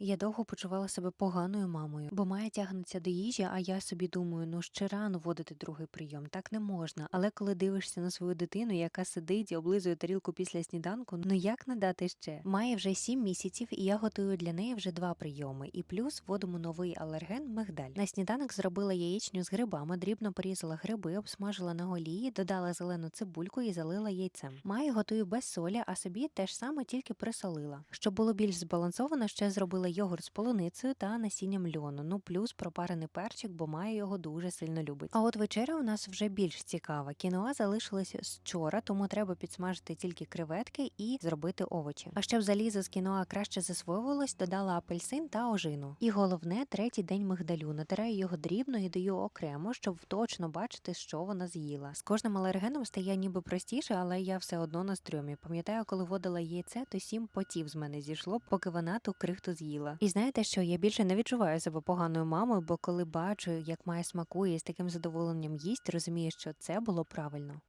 Я довго почувала себе поганою мамою, бо Майя тягнеться до їжі, а я собі думаю, ну ще рано вводити другий прийом, так не можна. Але коли дивишся на свою дитину, яка сидить і облизує тарілку після сніданку, ну як не дати ще? Має вже сім місяців, і я готую для неї вже два прийоми. І плюс вводимо новий алерген мигдаль. На сніданок зробила яєчню з грибами, дрібно порізала гриби, обсмажила на олії, додала зелену цибульку і залила яйцем. Маю готую без солі, а собі теж саме тільки присолила. Щоб було більш збалансовано, ще зробила йогурт з полуницею та насінням льону. Ну плюс пропарений перчик, бо маю його дуже сильно любить. А от вечеря у нас вже більш цікава. Кіноа залишилася з вчора, тому треба підсмажити тільки креветки і зробити овочі. А щоб залізо з кіноа краще засвоювалось, додала апельсин та ожину. І головне, третій день мигдалю. Натираю його дрібно і даю окремо, щоб точно бачити, що вона з'їла. З кожним алергеном стає ніби простіше, але я все одно на стрьомі. Пам'ятаю, коли водила яйце, то сім потів з мене зійшло, поки вона ту крихту з'їла. І знаєте що? Я більше не відчуваю себе поганою мамою, бо коли бачу, як має смакує і з таким задоволенням їсть, розумію, що це було правильно.